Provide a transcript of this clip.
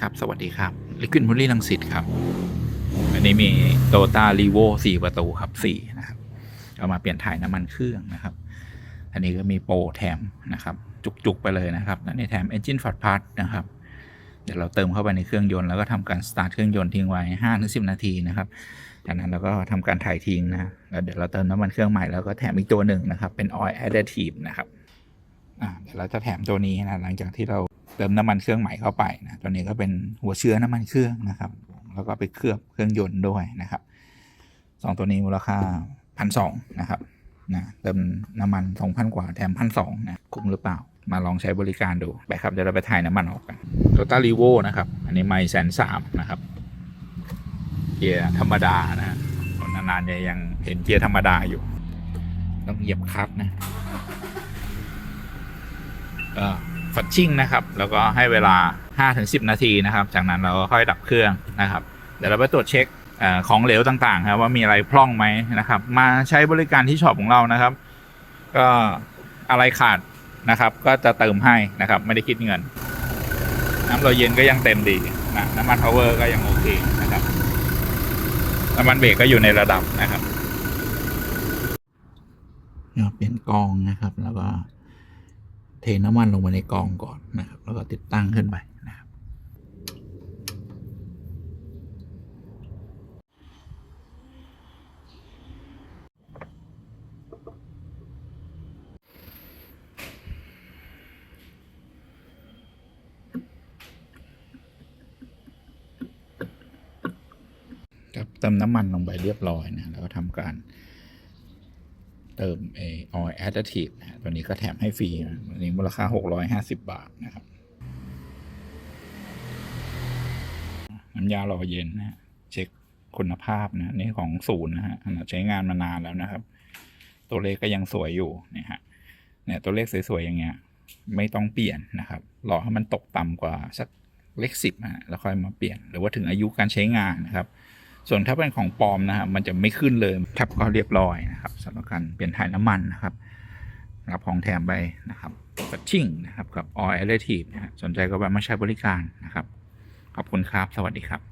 ครับ สวัสดีครับ Liquid m o l y ลังสิตครับ อันนี้มีโตต้ารีโวสี่ประตูครับสี่นะครับ เอามาเปลี่ยนถ่ายน้ำมันเครื่องนะครับ อันนี้ก็มีโปรแถมนะครับ จุกๆไปเลยนะครับและในแถม Engine f a t Part นะครับเดี๋ยวเราเติมเข้าไปในเครื่องยนต์แล้วก็ทำการสตาร์ทเครื่องยนต์ทิ้งไว้5้าถึงสิบนาทีนะครับจากนั้นเราก็ทำการถ่ายทิ้งนะแล้วเดี๋ยวเราเติมน้ำมันเครื่องใหม่แล้วก็แถมอีกตัวหนึ่งนะครับ เป็น Oil Additive นะครับเดี๋ยวเราจะแถมตัวนี้นะหลังจากที่เรา เติมน้ำมันเครื่องใหม่เข้าไปนะตัวนี้ก็เป็นหัวเชื้อน้ำมันเครื่องนะครับ แล้วก็ไปเคลือบเครื่องยนต์ด้วยนะครับสองตัวนี้มูลค่าพันสองนะครับนะเติมน้ำมันสองพันกว่าแถมพันสองนะคุ้มหรือเปล่า มาลองใช้บริการดูไปครับเดี๋ยวเราไปถ่ายน้ำมันออกกันโตต้ารีโวนะครับ อันนี้ไม่แสนสามนะครับเกียร์ธรรมดานะนานๆจะยังเห็นเกียร์ธรรมดาอยู่ ต้องเหยียบคลัตช์นะก็ ฟัดชิ่งนะครับ แล้วก็ให้เวลา 5-10 นาทีนะครับ จากนั้นเราก็ค่อยดับเครื่องนะครับ เดี๋ยวเราไปตรวจเช็คอของเหลวต่างๆครับว่ามีอะไรพร่องไหมนะครับ มาใช้บริการที่ช็อปของเรานะครับ ก็อะไรขาดนะครับ ก็จะเติมให้นะครับ ไม่ได้คิดเงิน น้ำเราเย็นก็ยังเต็มดีนะน้ำมันพาวเวอร์ก็ยังโอเคนะครับน้ำมันเบรกก็อยู่ในระดับนะครับเปลี่ยนกองนะครับแล้วก็ เทน้ำมันลงไปในกองก่อนนะครับ แล้วก็ติดตั้งขึ้นไปนะครับ ครับเติมน้ำมันลงไปเรียบร้อยนะแล้วก็ทำการ เติมเอออยแอดดิทีฟนะฮะตัวนี้ก็แถมให้ฟรีนะตัวนี้มูลค่า 650 บาทนะครับ น้ำยาหล่อเย็นนะเช็คคุณภาพนะนี่ของศูนย์นะฮะใช้งานมานานแล้วนะครับ ตัวเลขก็ยังสวยอยู่เนี่ยฮะเนี่ยตัวเลขสวยๆอย่างเงี้ย ไม่ต้องเปลี่ยนนะครับรอให้มันตกต่ำกว่าสักเลขสิบนะฮะแล้วค่อยมาเปลี่ยน หรือว่าถึงอายุการใช้งานนะครับ ส่วนถ้าเป็นของปลอมนะครับมันจะไม่ขึ้นเลยทับก็เรียบร้อยนะครับสำหรับการเปลี่ยนถ่ายน้ำมันนะครับรับของแถมไปนะครับปับชิ่งนะครับกับ Oil Additive นะฮะสนใจก็แวะมาใช้บริการนะครับ ขอบคุณครับ สวัสดีครับ